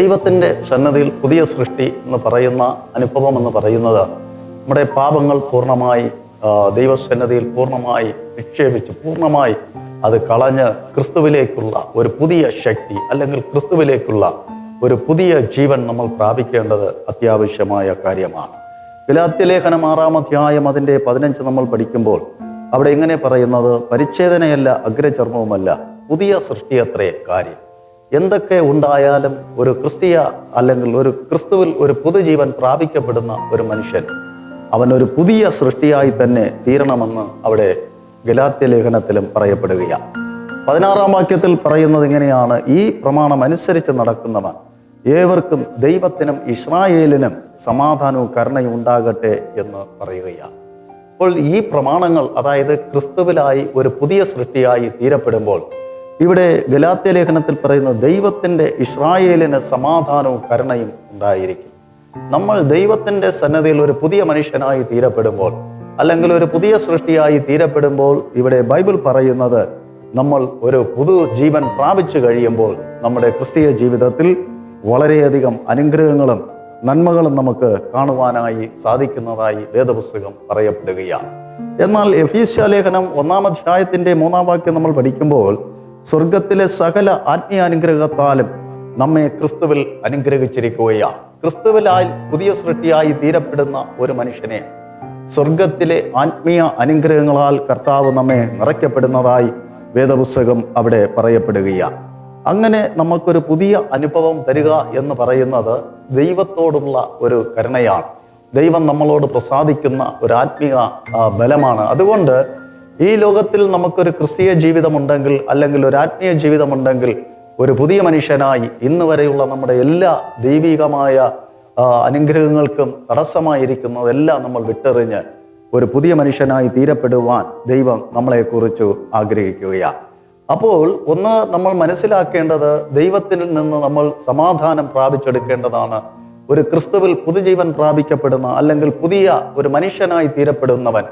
ദൈവത്തിന്റെ സന്നദ്ധിയിൽ പുതിയ സൃഷ്ടി എന്ന് പറയുന്ന അനുഭവം എന്ന് പറയുന്നത് നമ്മുടെ പാപങ്ങൾ പൂർണമായി ദൈവസന്നദ്ധിയിൽ പൂർണമായി നിക്ഷേപിച്ച് പൂർണമായി അത് കളഞ്ഞ് ക്രിസ്തുവിലേക്കുള്ള ഒരു പുതിയ ശക്തി അല്ലെങ്കിൽ ക്രിസ്തുവിലേക്കുള്ള ഒരു പുതിയ ജീവൻ നമ്മൾ പ്രാപിക്കേണ്ടത് അത്യാവശ്യമായ കാര്യമാണ്. ഗലാത്യലേഖനം ആറാം അധ്യായം അതിന്റെ പതിനഞ്ച് നമ്മൾ പഠിക്കുമ്പോൾ അവിടെ ഇങ്ങനെ പറയുന്നത്? പരിച്ഛേദനയല്ല അഗ്രചർമ്മവുമല്ല പുതിയ സൃഷ്ടിയത്രേ കാര്യം. എന്തൊക്കെ ഉണ്ടായാലും ഒരു ക്രിസ്തീയ അല്ലെങ്കിൽ ഒരു ക്രിസ്തുവിൽ ഒരു പുതുജീവൻ പ്രാപിക്കപ്പെടുന്ന ഒരു മനുഷ്യൻ അവൻ ഒരു പുതിയ സൃഷ്ടിയായി തന്നെ തീരണമെന്ന് അവിടെ ഗലാത്യ ലേഖനത്തിലും പറയപ്പെടുകയാണ്. പതിനാറാം വാക്യത്തിൽ പറയുന്നത് ഇങ്ങനെയാണ് ഈ പ്രമാണം അനുസരിച്ച് നടക്കുന്നവൻ ഏവർക്കും ദൈവത്തിനും ഇസ്രായേലിനും സമാധാനവും കരുണയും ഉണ്ടാകട്ടെ എന്ന് പറയുകയാണ്. അപ്പോൾ ഈ പ്രമാണങ്ങൾ അതായത് ക്രിസ്തുവിലായി ഒരു പുതിയ സൃഷ്ടിയായി തീരപ്പെടുമ്പോൾ ഇവിടെ ഗലാത്യ ലേഖനത്തിൽ പറയുന്ന ദൈവത്തിന്റെ ഇസ്രായേലിന് സമാധാനവും കരുണയും ഉണ്ടായിരിക്കും. നമ്മൾ ദൈവത്തിന്റെ സന്നദ്ധയിൽ ഒരു പുതിയ മനുഷ്യനായി തീരപ്പെടുമ്പോൾ അല്ലെങ്കിൽ ഒരു പുതിയ സൃഷ്ടിയായി തീരപ്പെടുമ്പോൾ ഇവിടെ ബൈബിൾ പറയുന്നത് നമ്മൾ ഒരു പുതു ജീവൻ പ്രാപിച്ചു കഴിയുമ്പോൾ നമ്മുടെ ക്രിസ്തീയ ജീവിതത്തിൽ വളരെയധികം അനുഗ്രഹങ്ങളും നന്മകളും നമുക്ക് കാണുവാനായി സാധിക്കുന്നതായി വേദപുസ്തകം പറയപ്പെടുകയാണ്. എന്നാൽ എഫീസ്യ ലേഖനം ഒന്നാം അധ്യായത്തിന്റെ മൂന്നാം വാക്യം നമ്മൾ പഠിക്കുമ്പോൾ സ്വർഗത്തിലെ സകല ആത്മീയാനുഗ്രഹത്താലും നമ്മെ ക്രിസ്തുവിൽ അനുഗ്രഹിച്ചിരിക്കുകയാണ് ക്രിസ്തുവിലായി പുതിയ സൃഷ്ടിയായി തീരപ്പെടുന്ന ഒരു മനുഷ്യനെ സ്വർഗത്തിലെ ആത്മീയ അനുഗ്രഹങ്ങളാൽ കർത്താവ് നമ്മെ നിറയ്ക്കപ്പെടുന്നതായി വേദപുസ്തകം അവിടെ പറയപ്പെടുകയാണ് അങ്ങനെ നമുക്കൊരു പുതിയ അനുഭവം തരിക എന്ന് പറയുന്നത് ദൈവത്തോടുള്ള ഒരു കരുണയാണ്. ദൈവം നമ്മളോട് പ്രസാദിക്കുന്ന ഒരു ആത്മീയ ബലമാണ്. അതുകൊണ്ട് ഈ ലോകത്തിൽ നമുക്കൊരു ക്രിസ്തീയ ജീവിതമുണ്ടെങ്കിൽ അല്ലെങ്കിൽ ഒരു ആത്മീയ ജീവിതമുണ്ടെങ്കിൽ ഒരു പുതിയ മനുഷ്യനായി ഇന്ന് വരെയുള്ള നമ്മുടെ എല്ലാ ദൈവികമായ അനുഗ്രഹങ്ങൾക്കും തടസ്സമായിരിക്കുന്നതെല്ലാം നമ്മൾ വിട്ടെറിഞ്ഞ് ഒരു പുതിയ മനുഷ്യനായി തീരപ്പെടുവാൻ ദൈവം നമ്മളെക്കുറിച്ച് ആഗ്രഹിക്കുകയാണ്. അപ്പോൾ ഒന്ന് നമ്മൾ മനസ്സിലാക്കേണ്ടത് ദൈവത്തിൽ നിന്ന് നമ്മൾ സമാധാനം പ്രാപിച്ചെടുക്കേണ്ടതാണ്. ഒരു ക്രിസ്തുവിൽ പുതുജീവൻ പ്രാപിക്കപ്പെടുന്ന അല്ലെങ്കിൽ പുതിയ ഒരു മനുഷ്യനായി തീരപ്പെടുന്നവൻ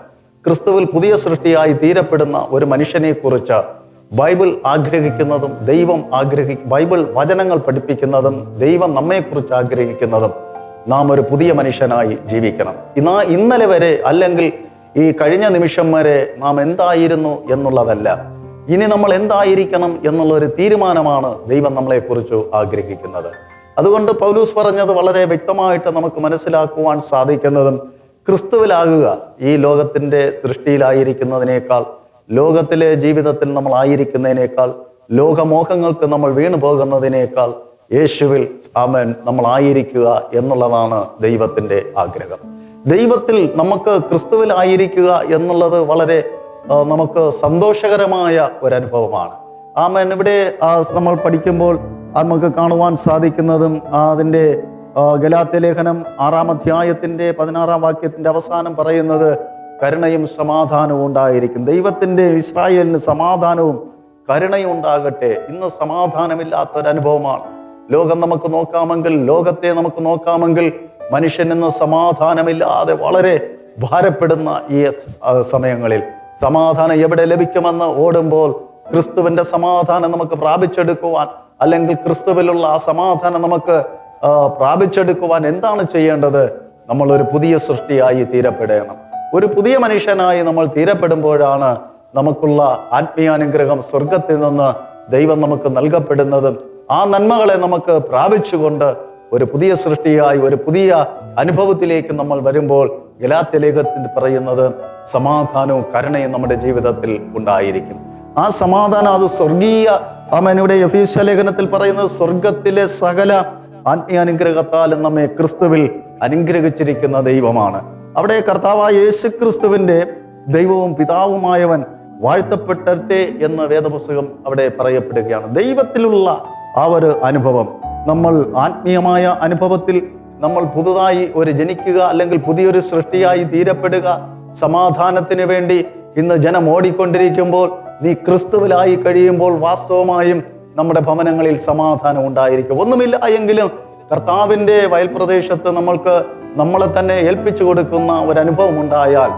ക്രിസ്തുവിൽ പുതിയ സൃഷ്ടിയായി തീരപ്പെടുന്ന ഒരു മനുഷ്യനെക്കുറിച്ച് ബൈബിൾ ആഗ്രഹിക്കുന്നതും ദൈവം ആഗ്രഹി ബൈബിൾ വചനങ്ങൾ പഠിപ്പിക്കുന്നതും ദൈവം നമ്മെക്കുറിച്ച് ആഗ്രഹിക്കുന്നതും നാം ഒരു പുതിയ മനുഷ്യനായി ജീവിക്കണം. ഇന്നാ ഇന്നലെ വരെ അല്ലെങ്കിൽ ഈ കഴിഞ്ഞ നിമിഷം വരെ നാം എന്തായിരുന്നു എന്നുള്ളതല്ല. ഇനി നമ്മൾ എന്തായിരിക്കണം എന്നുള്ള ഒരു തീരുമാനമാണ് ദൈവം നമ്മളെക്കുറിച്ച് ആഗ്രഹിക്കുന്നത്. അതുകൊണ്ട് പൗലൂസ് പറഞ്ഞത് വളരെ വ്യക്തമായിട്ട് നമുക്ക് മനസ്സിലാക്കുവാൻ സാധിക്കുന്നതും ക്രിസ്തുവിലാകുക ഈ ലോകത്തിന്റെ സൃഷ്ടിയിലായിരിക്കുന്നതിനേക്കാൾ ലോകത്തിലെ ജീവിതത്തിൽ നമ്മൾ ആയിരിക്കുന്നതിനേക്കാൾ ലോകമോഹങ്ങൾക്ക് നമ്മൾ വീണു പോകുന്നതിനേക്കാൾ യേശുവിൽ ആമൻ നമ്മൾ ആയിരിക്കുക എന്നുള്ളതാണ് ദൈവത്തിന്റെ ആഗ്രഹം. ദൈവത്തിൽ നമുക്ക് ക്രിസ്തുവിലായിരിക്കുക എന്നുള്ളത് വളരെ നമുക്ക് സന്തോഷകരമായ ഒരു അനുഭവമാണ് ആമൻ. ഇവിടെ നമ്മൾ പഠിക്കുമ്പോൾ നമുക്ക് കാണുവാൻ സാധിക്കുന്നതും അതിന്റെ ഗലാത്യ ലേഖനം ആറാം അധ്യായത്തിന്റെ പതിനാറാം വാക്യത്തിന്റെ അവസാനം പറയുന്നത് കരുണയും സമാധാനവും ഉണ്ടായിരിക്കും. ദൈവത്തിന്റെ ഇസ്രായേലിന് സമാധാനവും കരുണയും ഉണ്ടാകട്ടെ ഇന്ന് സമാധാനമില്ലാത്ത ഒരു അനുഭവമാണ് ലോകം നമുക്ക് നോക്കാമെങ്കിൽ ലോകത്തെ നമുക്ക് നോക്കാമെങ്കിൽ മനുഷ്യൻ ഇന്ന് സമാധാനമില്ലാതെ വളരെ ഭാരപ്പെടുന്ന ഈ സമയങ്ങളിൽ. സമാധാനം എവിടെ ലഭിക്കുമെന്ന് ഓടുമ്പോൾ ക്രിസ്തുവിന്റെ സമാധാനം നമുക്ക് പ്രാപിച്ചെടുക്കുവാൻ അല്ലെങ്കിൽ ക്രിസ്തുവിലുള്ള ആ സമാധാനം നമുക്ക് പ്രാപിച്ചെടുക്കുവാൻ എന്താണ് ചെയ്യേണ്ടത്? നമ്മൾ ഒരു പുതിയ സൃഷ്ടിയായി തീരപ്പെടണം. ഒരു പുതിയ മനുഷ്യനായി നമ്മൾ തീരപ്പെടുമ്പോഴാണ് നമുക്കുള്ള ആത്മീയാനുഗ്രഹം സ്വർഗത്തിൽ നിന്ന് ദൈവം നമുക്ക് നൽകപ്പെടുന്നതും ആ നന്മകളെ നമുക്ക് പ്രാപിച്ചുകൊണ്ട് ഒരു പുതിയ സൃഷ്ടിയായി ഒരു പുതിയ അനുഭവത്തിലേക്ക് നമ്മൾ വരുമ്പോൾ ഗലാത്യലേഖത്തിൽ പറയുന്നത് സമാധാനവും കരുണയും നമ്മുടെ ജീവിതത്തിൽ ഉണ്ടായിരിക്കും. ആ സമാധാനം അത് സ്വർഗീയ അമനുടെ യഫീശ ലേഖനത്തിൽ പറയുന്നത് സ്വർഗത്തിലെ സകല ആത്മീയാനുഗ്രഹത്താലും നമ്മെ ക്രിസ്തുവിൽ അനുഗ്രഹിച്ചിരിക്കുന്ന ദൈവമാണ്. അവിടെ കർത്താവായ യേശു ക്രിസ്തുവിന്റെ ദൈവവും പിതാവുമായവൻ വാഴ്ത്തപ്പെട്ടെ എന്ന വേദപുസ്തകം അവിടെ പറയപ്പെടുകയാണ്. ദൈവത്തിലുള്ള ആ ഒരു അനുഭവം. നമ്മൾ ആത്മീയമായ അനുഭവത്തിൽ നമ്മൾ പുതുതായി ഒരു ജനിക്കുക അല്ലെങ്കിൽ പുതിയൊരു സൃഷ്ടിയായി തീരപ്പെടുക സമാധാനത്തിന് വേണ്ടി ഇന്ന് ജനം ഓടിക്കൊണ്ടിരിക്കുമ്പോൾ നീ ക്രിസ്തുവിലായി കഴിയുമ്പോൾ വാസ്തവമായും നമ്മുടെ ഭവനങ്ങളിൽ സമാധാനം ഉണ്ടായിരിക്കും. ഒന്നുമില്ല എങ്കിലും കർത്താവിന്റെ വയൽപ്രദേശത്ത് നമ്മൾക്ക് നമ്മളെ തന്നെ ഏൽപ്പിച്ചു കൊടുക്കുന്ന ഒരു അനുഭവം ഉണ്ടായാൽ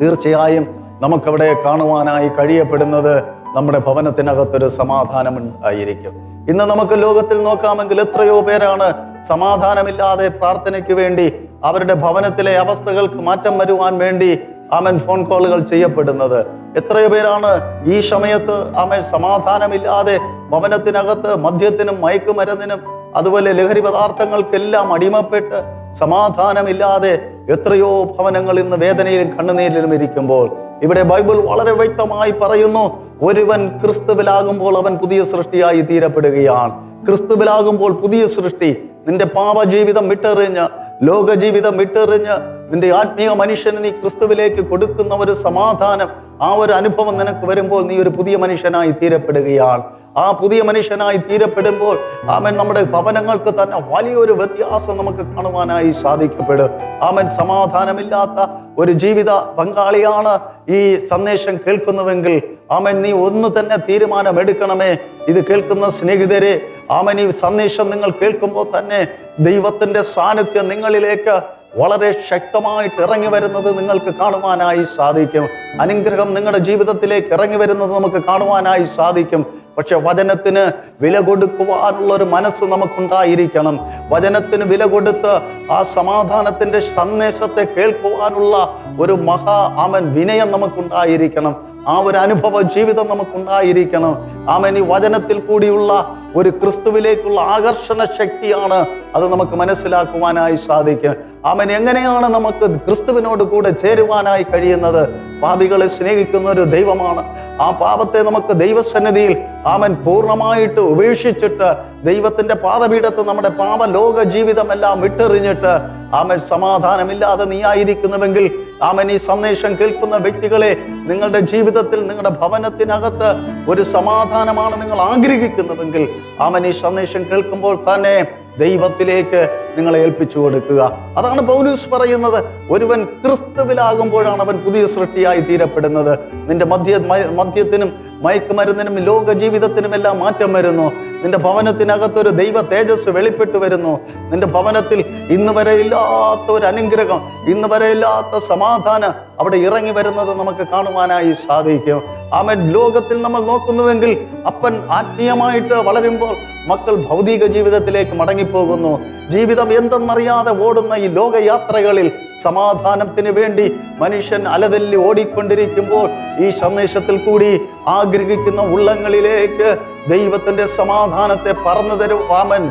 തീർച്ചയായും നമുക്കവിടെ കാണുവാനായി കഴിയപ്പെടുന്നത് നമ്മുടെ ഭവനത്തിനകത്തൊരു സമാധാനം ഉണ്ടായിരിക്കും. ഇന്ന് നമുക്ക് ലോകത്തിൽ നോക്കാമെങ്കിൽ എത്രയോ പേരാണ് സമാധാനമില്ലാതെ പ്രാർത്ഥനയ്ക്ക് വേണ്ടി അവരുടെ ഭവനത്തിലെ അവസ്ഥകൾക്ക് മാറ്റം വരുവാൻ വേണ്ടി ആമൻ ഫോൺ കോളുകൾ ചെയ്യപ്പെടുന്നത്. എത്രയോ പേരാണ് ഈ സമയത്ത് ആമൻ സമാധാനമില്ലാതെ ഭവനത്തിനകത്ത് മദ്യത്തിനും മയക്കുമരുന്നിനും അതുപോലെ ലഹരി പദാർത്ഥങ്ങൾക്കെല്ലാം അടിമപ്പെട്ട് സമാധാനമില്ലാതെ എത്രയോ ഭവനങ്ങൾ ഇന്ന് വേദനയിലും കണ്ണുനീരിലും ഇരിക്കുമ്പോൾ ഇവിടെ ബൈബിൾ വളരെ വ്യക്തമായി പറയുന്നു ഒരുവൻ ക്രിസ്തുവിലാകുമ്പോൾ അവൻ പുതിയ സൃഷ്ടിയായി തീരപ്പെടുകയാണ്. ക്രിസ്തുവിലാകുമ്പോൾ പുതിയ സൃഷ്ടി നിന്റെ പാപജീവിതം വിട്ടെറിഞ്ഞ് ലോകജീവിതം വിട്ടെറിഞ്ഞ് നിന്റെ ആത്മീയ മനുഷ്യന് നീ ക്രിസ്തുവിലേക്ക് കൊടുക്കുന്ന ഒരു സമാധാനം ആ ഒരു അനുഭവം നിനക്ക് വരുമ്പോൾ നീ ഒരു പുതിയ മനുഷ്യനായി തീരപ്പെടുകയാണ്. ആ പുതിയ മനുഷ്യനായി തീരപ്പെടുമ്പോൾ ആമൻ നമ്മുടെ ഭവനങ്ങൾക്ക് തന്നെ വലിയൊരു വ്യത്യാസം നമുക്ക് കാണുവാനായി സാധിക്കപ്പെടും. ആമൻ സമാധാനമില്ലാത്ത ഒരു ജീവിത പങ്കാളിയാണ് ഈ സന്ദേശം കേൾക്കുന്നുവെങ്കിൽ ആമൻ നീ ഒന്ന് തന്നെ തീരുമാനമെടുക്കണമേ. ഇത് കേൾക്കുന്ന സ്നേഹിതരെ ആമൻ ഈ സന്ദേശം നിങ്ങൾ കേൾക്കുമ്പോൾ തന്നെ ദൈവത്തിന്റെ സാന്നിധ്യം നിങ്ങളിലേക്ക് വളരെ ശക്തമായിട്ട് ഇറങ്ങി വരുന്നത് നിങ്ങൾക്ക് കാണുവാനായി സാധിക്കും. അനുഗ്രഹം നിങ്ങളുടെ ജീവിതത്തിലേക്ക് ഇറങ്ങി വരുന്നത് നമുക്ക് കാണുവാനായി സാധിക്കും. പക്ഷെ വചനത്തിന് വില കൊടുക്കുവാനുള്ള ഒരു മനസ്സ് നമുക്കുണ്ടായിരിക്കണം. വചനത്തിന് വില കൊടുത്ത് ആ സമാധാനത്തിന്റെ സന്ദേശത്തെ കേൾക്കുവാനുള്ള ഒരു മഹാ ആമൻ വിനയം നമുക്കുണ്ടായിരിക്കണം. ആ ഒരു അനുഭവ ജീവിതം നമുക്കുണ്ടായിരിക്കണം. ആമൻ ഈ വചനത്തിൽ കൂടിയുള്ള ഒരു ക്രിസ്തുവിലേക്കുള്ള ആകർഷണ ശക്തിയാണ് അത് നമുക്ക് മനസ്സിലാക്കുവാനായി സാധിക്കും. അവൻ എങ്ങനെയാണ് നമുക്ക് ക്രിസ്തുവിനോട് കൂടെ ചേരുവാനായി കഴിയുന്നത്? പാപികളെ സ്നേഹിക്കുന്ന ഒരു ദൈവമാണ്. ആ പാപത്തെ നമുക്ക് ദൈവസന്നിധിയിൽ ആമൻ പൂർണമായിട്ട് ഉപേക്ഷിച്ചിട്ട് ദൈവത്തിന്റെ പാദപീഠത്ത് നമ്മുടെ പാപ ലോക ജീവിതമെല്ലാം വിട്ടെറിഞ്ഞിട്ട് ആമൻ സമാധാനമില്ലാതെ നീ ആയിരിക്കുന്നുവെങ്കിൽ ആമൻ ഈ സന്ദേശം കേൾക്കുന്ന വ്യക്തികളെ നിങ്ങളുടെ ജീവിതത്തിൽ നിങ്ങളുടെ ഭവനത്തിനകത്ത് ഒരു സമാധാനമാണ് നിങ്ങൾ ആഗ്രഹിക്കുന്നുവെങ്കിൽ ആമൻ ഈ സന്ദേശം കേൾക്കുമ്പോൾ തന്നെ ദൈവത്തിലേക്ക് നിങ്ങളെ ഏൽപ്പിച്ചു കൊടുക്കുക. അതാണ് പൗലൂസ് പറയുന്നത്. ഒരുവൻ ക്രിസ്തുവിലാകുമ്പോഴാണ് അവൻ പുതിയ സൃഷ്ടിയായി തീരപ്പെടുന്നത്. നിന്റെ മദ്യ മദ്യത്തിനും മയക്കുമരുന്നിനും ലോക ജീവിതത്തിനും എല്ലാം മാറ്റം വരുന്നു. നിന്റെ ഭവനത്തിനകത്തൊരു ദൈവ തേജസ് വെളിപ്പെട്ട് വരുന്നു. നിന്റെ ഭവനത്തിൽ ഇന്ന് വരെ ഇല്ലാത്ത ഒരു അനുഗ്രഹം ഇന്ന് വരെ ഇല്ലാത്ത സമാധാനം അവിടെ ഇറങ്ങി വരുന്നത് നമുക്ക് കാണുവാനായി സാധിക്കും. ആമൻ. ലോകത്തിൽ നമ്മൾ നോക്കുന്നുവെങ്കിൽ അപ്പൻ ആത്മീയമായിട്ട് വളരുമ്പോൾ മക്കൾ ഭൗതിക ജീവിതത്തിലേക്ക് മടങ്ങിപ്പോകുന്നു. ജീവിതം എന്തെന്നറിയാതെ ഓടുന്ന ഈ ലോകയാത്രകളിൽ സമാധാനത്തിന് വേണ്ടി മനുഷ്യൻ അലതല്ലി ഓടിക്കൊണ്ടിരിക്കുമ്പോൾ ഈ സന്ദേശത്തിൽ കൂടി ആഗ്രഹിക്കുന്ന ഉള്ളങ്ങളിലേക്ക് ദൈവത്തിന്റെ സമാധാനത്തെ പറഞ്ഞു തരുവാമൻ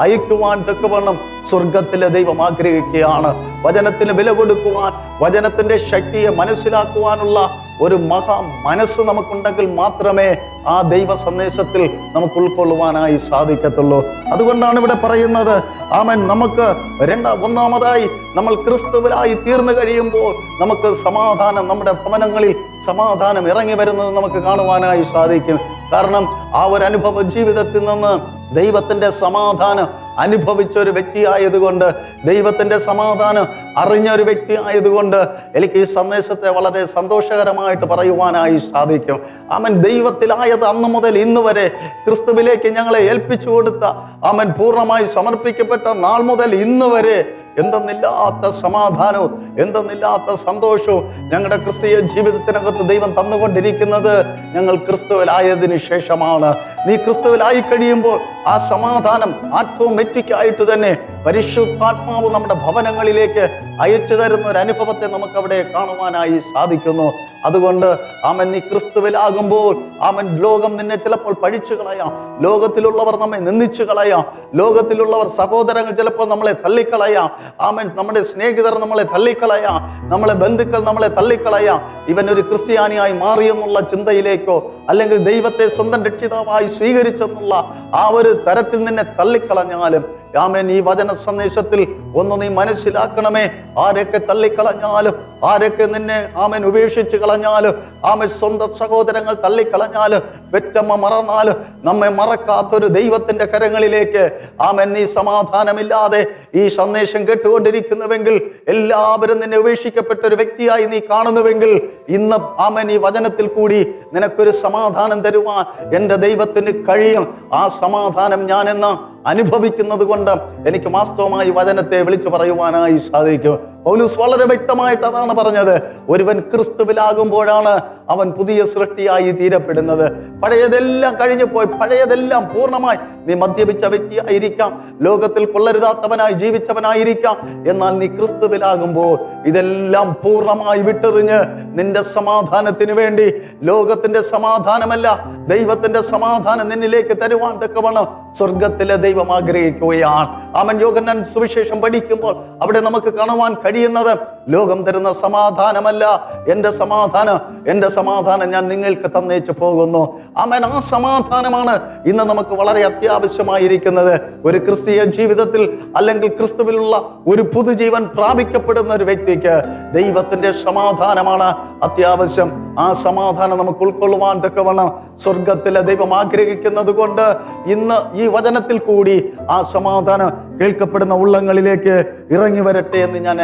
അയക്കുവാൻ തക്കവണ്ണം സ്വർഗത്തിലെ ദൈവം ആഗ്രഹിക്കുകയാണ്. വചനത്തിന് വില കൊടുക്കുവാൻ വചനത്തിന്റെ ശക്തിയെ മനസ്സിലാക്കുവാനുള്ള ഒരു മഹാ മനസ്സ് നമുക്കുണ്ടെങ്കിൽ മാത്രമേ ആ ദൈവ സന്ദേശത്തിൽ നമുക്ക് ഉൾക്കൊള്ളുവാനായി സാധിക്കത്തുള്ളൂ. അതുകൊണ്ടാണ് ഇവിടെ പറയുന്നത് ആമൻ. നമുക്ക് രണ്ടാം ഒന്നാമതായി നമ്മൾ ക്രിസ്തുവിലായി തീർന്നു കഴിയുമ്പോൾ നമുക്ക് സമാധാനം നമ്മുടെ ഭവനങ്ങളിൽ സമാധാനം ഇറങ്ങി വരുന്നത് നമുക്ക് കാണുവാനായി സാധിക്കും. കാരണം ആ ഒരു അനുഭവ ജീവിതത്തിൽ നിന്ന് ദൈവത്തിന്റെ സമാധാനം അനുഭവിച്ച ഒരു വ്യക്തിയായതുകൊണ്ട് ദൈവത്തിന്റെ സമാധാനം അറിഞ്ഞ ഒരു വ്യക്തി ആയതുകൊണ്ട് എനിക്ക് ഈ സന്ദേശത്തെ വളരെ സന്തോഷകരമായിട്ട് പറയുവാനായി സാധിക്കും. അവൻ ദൈവത്തിലായത് അന്ന് മുതൽ ഇന്ന് വരെ ക്രിസ്തുവിലേക്ക് ഞങ്ങളെ ഏൽപ്പിച്ചു കൊടുത്ത അവൻ പൂർണമായി സമർപ്പിക്കപ്പെട്ട നാൾ മുതൽ ഇന്ന് വരെ എന്തെന്നില്ലാത്ത സമാധാനവും എന്തെന്നില്ലാത്ത സന്തോഷവും ഞങ്ങളുടെ ക്രിസ്തീയ ജീവിതത്തിനകത്ത് ദൈവം തന്നുകൊണ്ടിരിക്കുന്നത് ഞങ്ങൾ ക്രിസ്തുവിലായതിനു ശേഷമാണ്. നീ ക്രിസ്തുവിലായി കഴിയുമ്പോൾ ആ സമാധാനം ആറ്റോമെറ്റിക്കായിട്ട് തന്നെ പരിശുദ്ധാത്മാവ് നമ്മുടെ ഭവനങ്ങളിലേക്ക് അയച്ചു തരുന്ന ഒരു അനുഭവത്തെ നമുക്ക് അവിടെ കാണുവാനായി സാധിക്കുന്നു. അതുകൊണ്ട് അവൻ നീ ക്രിസ്തുവിലാകുമ്പോൾ അവൻ ലോകം നിന്നെ ചിലപ്പോൾ പഴിച്ചു കളയാം. ലോകത്തിലുള്ളവർ നമ്മെ നിന്ദിച്ചു കളയാം. ലോകത്തിലുള്ളവർ സഹോദരങ്ങൾ ചിലപ്പോൾ നമ്മളെ തള്ളിക്കളയാം. ആമൻ നമ്മുടെ സ്നേഹിതർ നമ്മളെ തള്ളിക്കളയാം. നമ്മളെ ബന്ധുക്കൾ നമ്മളെ തള്ളിക്കളയാം. ഇവൻ ഒരു ക്രിസ്ത്യാനിയായി മാറിയെന്നുള്ള ചിന്തയിലേക്കോ അല്ലെങ്കിൽ ദൈവത്തെ സ്വന്തം രക്ഷിതാവായി സ്വീകരിച്ചെന്നുള്ള ആ ഒരു തരത്തിൽ നിന്നെ തള്ളിക്കളഞ്ഞാലും ആമേൻ ഈ വചന സന്ദേശത്തിൽ ഒന്ന് നീ മനസ്സിലാക്കണമേ. ആരൊക്കെ തള്ളിക്കളഞ്ഞാലും ആരൊക്കെ നിന്നെ ആമൻ ഉപേക്ഷിച്ച് കളഞ്ഞാലും ആമൻ സ്വന്തം സഹോദരങ്ങൾ തള്ളിക്കളഞ്ഞാലും പെറ്റമ്മ മറന്നാലും നമ്മെ മറക്കാത്തൊരു ദൈവത്തിന്റെ കരങ്ങളിലേക്ക് ആമൻ നീ സമാധാനമില്ലാതെ ഈ സന്ദേശം കേട്ടുകൊണ്ടിരിക്കുന്നുവെങ്കിൽ എല്ലാവരും നിന്നെ ഉപേക്ഷിക്കപ്പെട്ട ഒരു വ്യക്തിയായി നീ കാണുന്നുവെങ്കിൽ ഇന്ന് ആമൻ ഈ വചനത്തിൽ കൂടി നിനക്കൊരു സമാധാനം തരുവാൻ എന്റെ ദൈവത്തിന് കഴിയും. ആ സമാധാനം ഞാനെന്ന് അനുഭവിക്കുന്നത് കൊണ്ട് എനിക്ക് വാസ്തവമായി വചനത്തെ വിളിച്ചു പറയുവാനായി സാധിക്കും. പൗലൂസ് വളരെ വ്യക്തമായിട്ട് അതാണ് പറഞ്ഞത്. ഒരുവൻ ക്രിസ്തുവിലാകുമ്പോഴാണ് അവൻ പുതിയ സൃഷ്ടിയായി തീരപ്പെടുന്നത്. പഴയതെല്ലാം കഴിഞ്ഞു പോയി. പഴയതെല്ലാം പൂർണമായി. നീ മദ്യപിച്ച വ്യക്തിയായിരിക്കാം ലോകത്തിൽ കൊള്ളരുതാത്തവനായി ജീവിച്ചവനായിരിക്കാം. എന്നാൽ നീ ക്രിസ്തുവിലാകുമ്പോൾ ഇതെല്ലാം പൂർണമായി വിട്ടെറിഞ്ഞ് നിന്റെ സമാധാനത്തിന് വേണ്ടി ലോകത്തിന്റെ സമാധാനമല്ല ദൈവത്തിന്റെ സമാധാനം നിന്നിലേക്ക് തരുവാൻ തക്കവണ്ണം സ്വർഗത്തിലെ ദൈവം ആഗ്രഹിക്കുകയാണ്. അവൻ യോഗനൻ സുവിശേഷം പഠിക്കുമ്പോൾ അവിടെ നമുക്ക് കാണുവാൻ കഴിയുന്നത് ലോകം തരുന്ന സമാധാനമല്ല. എന്റെ സമാധാനം എന്റെ സമാധാനം ഞാൻ നിങ്ങൾക്ക് തന്നേച്ചു പോകുന്നു. അമൻ. ആ സമാധാനമാണ് ഇന്ന് നമുക്ക് വളരെ അത്യാവശ്യമായിരിക്കുന്നത്. ഒരു ക്രിസ്തീയ ജീവിതത്തിൽ അല്ലെങ്കിൽ ക്രിസ്തുവിലുള്ള ഒരു പുതുജീവൻ പ്രാപിക്കപ്പെടുന്ന ഒരു വ്യക്തിക്ക് ദൈവത്തിന്റെ സമാധാനമാണ് അത്യാവശ്യം. ആ സമാധാനം നമുക്ക് ഉൾക്കൊള്ളുവാൻ തക്കവണ്ണം സ്വർഗത്തിലെ ദൈവം ആഗ്രഹിക്കുന്നത് കൊണ്ട് ഇന്ന് ഈ വചനത്തിൽ കൂടി ആ സമാധാനം കേൾക്കപ്പെടുന്ന ഉള്ളങ്ങളിലേക്ക് ഇറങ്ങി വരട്ടെ എന്ന് ഞാൻ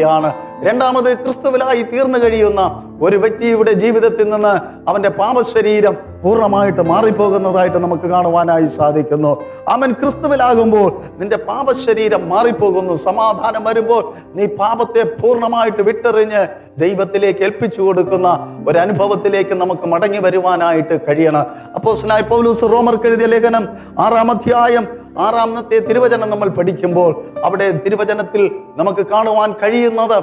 പ്രാർത്ഥിക്കുകയാണ് രണ്ടാമത് ക്രിസ്തുവിലായി തീർന്നു കഴിയുന്ന ഒരു വ്യക്തിയുടെ ജീവിതത്തിൽ നിന്ന് അവന്റെ പാപശരീരം പൂർണമായിട്ട് മാറിപ്പോകുന്നതായിട്ട് നമുക്ക് കാണുവാനായി സാധിക്കുന്നു. അവൻ ക്രിസ്തുവിലാകുമ്പോൾ നിന്റെ പാപശരീരം മാറിപ്പോകുന്നു. സമാധാനം വരുമ്പോൾ നീ പാപത്തെ പൂർണമായിട്ട് വിട്ടെറിഞ്ഞ് ദൈവത്തിലേക്ക് ഏൽപ്പിച്ചു കൊടുക്കുന്ന ഒരു അനുഭവത്തിലേക്ക് നമുക്ക് മടങ്ങി വരുവാനായിട്ട് കഴിയണം. അപ്പോൾ സ്നായ് പൗലൂസ് റോമർക്ക് ലേഖനം ആറാം അധ്യായം ആറാമത്തെ തിരുവചനം നമ്മൾ പഠിക്കുമ്പോൾ അവിടെ തിരുവചനത്തിൽ നമുക്ക് കാണുവാൻ കഴിയുന്നത്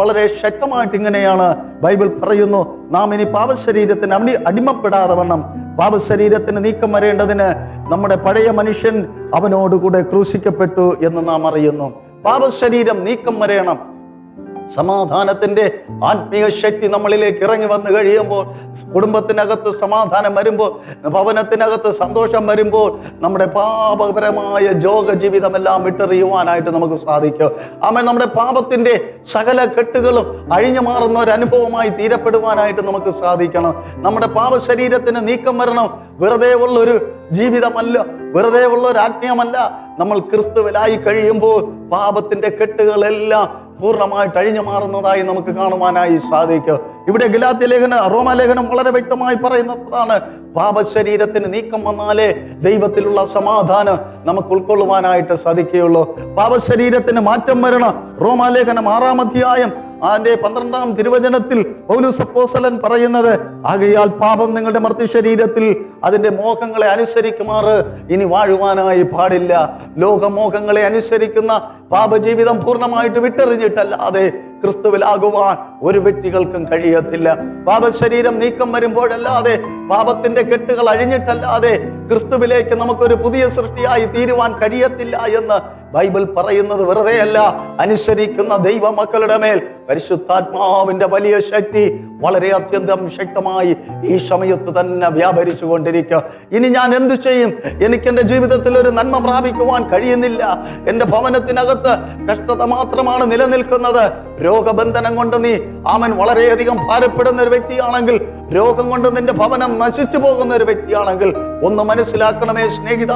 വളരെ ശക്തമായിട്ട് ഇങ്ങനെയാണ് ബൈബിൾ പറയുന്നു. നാം ഇനി പാപശരീരത്തിന് അടി അടിമപ്പെടാതെ വണ്ണം പാപശരീരത്തിന് നീക്കം വരേണ്ടതിന് നമ്മുടെ പഴയ മനുഷ്യൻ അവനോടുകൂടെ ക്രൂശിക്കപ്പെട്ടു എന്ന് നാം അറിയുന്നു. പാപശരീരം നീക്കം വരയണം സമാധാനത്തിന്റെ ആത്മീയ ശക്തി നമ്മളിലേക്ക് ഇറങ്ങി വന്ന് കഴിയുമ്പോൾ കുടുംബത്തിനകത്ത് സമാധാനം വരുമ്പോൾ ഭവനത്തിനകത്ത് സന്തോഷം വരുമ്പോൾ നമ്മുടെ പാപപരമായ ജോഗ ജീവിതമെല്ലാം വിട്ടെറിയുവാനായിട്ട് നമുക്ക് സാധിക്കും. ആമേ നമ്മുടെ പാപത്തിന്റെ സകല കെട്ടുകളും അഴിഞ്ഞു മാറുന്ന ഒരു അനുഭവമായി തീരപ്പെടുവാനായിട്ട് നമുക്ക് സാധിക്കണം. നമ്മുടെ പാപ ശരീരത്തിന് നീക്കം വരണം. വെറുതെ ഉള്ളൊരു ജീവിതമല്ല വെറുതെ ഉള്ള ഒരു ആത്മീയമല്ല. നമ്മൾ ക്രിസ്തുവിലായി കഴിയുമ്പോൾ പാപത്തിന്റെ കെട്ടുകളെല്ലാം പൂർണമായിട്ട് അഴിഞ്ഞു മാറുന്നതായി നമുക്ക് കാണുവാനായി സാധിക്കും. ഇവിടെ ഗലാത്യ ലേഖന റോമാലേഖനം വളരെ വ്യക്തമായി പറയുന്നതാണ്. പാപശരീരത്തിന് നീക്കം വന്നാലേ ദൈവത്തിലുള്ള സമാധാനം നമുക്ക് ഉൾക്കൊള്ളുവാനായിട്ട് സാധിക്കുകയുള്ളൂ. പാപശരീരത്തിന് മാറ്റം വരണം. റോമാലേഖനം ആറാം അധ്യായം അതിന്റെ പന്ത്രണ്ടാം തിരുവചനത്തിൽ പൗലുസപ്പോസലൻ പറയുന്നത് ആകയാൽ പാപം നിങ്ങളുടെ മർത്യ ശരീരത്തിൽ അതിന്റെ മോഹങ്ങളെ അനുസരിക്കുമാറ്. ഇനി വാഴുവാനായി പാടില്ല. ലോകമോഹങ്ങളെ അനുസരിക്കുന്ന പാപജീവിതം പൂർണമായിട്ട് വിട്ടെറിഞ്ഞിട്ടല്ലാതെ ക്രിസ്തുവിലാകുവാൻ ഒരു വ്യക്തികൾക്കും കഴിയത്തില്ല. പാപശരീരം നീക്കം വരുമ്പോഴല്ലാതെ പാപത്തിന്റെ കെട്ടുകൾ അഴിഞ്ഞിട്ടല്ലാതെ ക്രിസ്തുവിലേക്ക് നമുക്കൊരു പുതിയ സൃഷ്ടിയായി തീരുവാൻ കഴിയത്തില്ല എന്ന് ബൈബിൾ പറയുന്നത് വെറുതെയല്ല. അനുസരിക്കുന്ന ദൈവ മക്കളുടെ മേൽ പരിശുദ്ധാത്മാവിന്റെ വലിയ ശക്തി വളരെ അത്യന്തം ശക്തമായി ഈ സമയത്ത് തന്നെ വ്യാപരിച്ചു കൊണ്ടിരിക്കുക ഇനി ഞാൻ എന്തു ചെയ്യും? എനിക്ക് എന്റെ ജീവിതത്തിൽ ഒരു നന്മ പ്രാപിക്കുവാൻ കഴിയുന്നില്ല. എന്റെ ഭവനത്തിനകത്ത് കഷ്ടത മാത്രമാണ് നിലനിൽക്കുന്നത്. രോഗബന്ധനം കൊണ്ട് നീ ആമൻ വളരെയധികം ഭാരപ്പെടുന്ന ഒരു വ്യക്തിയാണെങ്കിൽ രോഗം കൊണ്ട് നിന്റെ ഭവനം നശിച്ചു പോകുന്ന ഒരു വ്യക്തിയാണെങ്കിൽ ഒന്ന് മനസ്സിലാക്കണമേ സ്നേഹിത.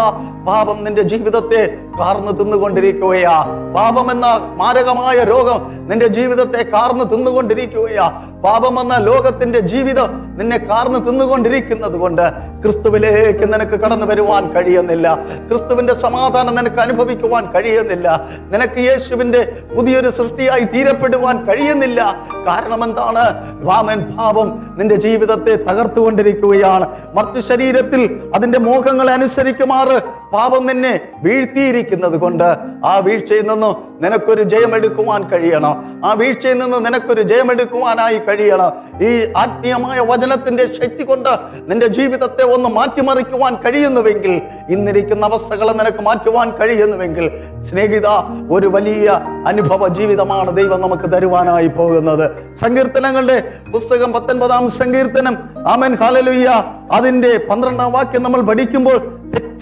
പാപം നിന്റെ ജീവിതത്തെ കാർന്നു തിന്നുകൊണ്ടിരിക്കുകയാ. പാപം എന്ന മാരകമായ രോഗം നിന്റെ ജീവിതത്തെ കാർന്നു തിന്നുകൊണ്ടിരിക്കുകയാ. പാപം എന്ന ലോകത്തിന്റെ ജീവിതം നിന്നെ കാർന്നു തിന്നുകൊണ്ടിരിക്കുന്നത് കൊണ്ട് ക്രിസ്തുവിലേക്ക് നിനക്ക് കടന്നു വരുവാൻ കഴിയുന്നില്ല. ക്രിസ്തുവിന്റെ സമാധാനം നിനക്ക് അനുഭവിക്കുവാൻ കഴിയുന്നില്ല. നിനക്ക് യേശുവിന്റെ പുതിയൊരു സൃഷ്ടിയായി തീരപ്പെടുവാൻ കഴിയുന്നില്ല. കാരണം എന്താണ്? വാമൻ പാപം നിന്റെ ജീവിതത്തെ തകർത്തുകൊണ്ടിരിക്കുകയാണ്. മറ്റു ശരീരത്തിൽ അതിന്റെ മോഹങ്ങളെ അനുസരിക്കുമാറ് പാപം നിന്നെ വീഴ്ത്തിയിരിക്കുന്നത് കൊണ്ട് ആ വീഴ്ചയിൽ നിന്നും നിനക്കൊരു ജയമെടുക്കുവാൻ കഴിയണം. ആ വീഴ്ചയിൽ നിന്ന് നിനക്കൊരു ജയമെടുക്കുവാനായി കഴിയണം. ഈ ആത്മീയമായ വചനത്തിന്റെ ശക്തി കൊണ്ട് നിന്റെ ജീവിതത്തെ ഒന്ന് മാറ്റിമറിക്കുവാൻ കഴിയുന്നുവെങ്കിൽ ഇന്നിരിക്കുന്ന അവസ്ഥകളെ നിനക്ക് മാറ്റുവാൻ കഴിയുന്നുവെങ്കിൽ സ്നേഹിത ഒരു വലിയ അനുഭവ ജീവിതമാണ് ദൈവം നമുക്ക് തരുവാനായി പോകുന്നത്. സങ്കീർത്തനങ്ങളുടെ പുസ്തകം പത്തൊൻപതാം സങ്കീർത്തനം. ആമൻ. ഹാലലുയ്യ അതിന്റെ പന്ത്രണ്ടാം വാക്യം നമ്മൾ പഠിക്കുമ്പോൾ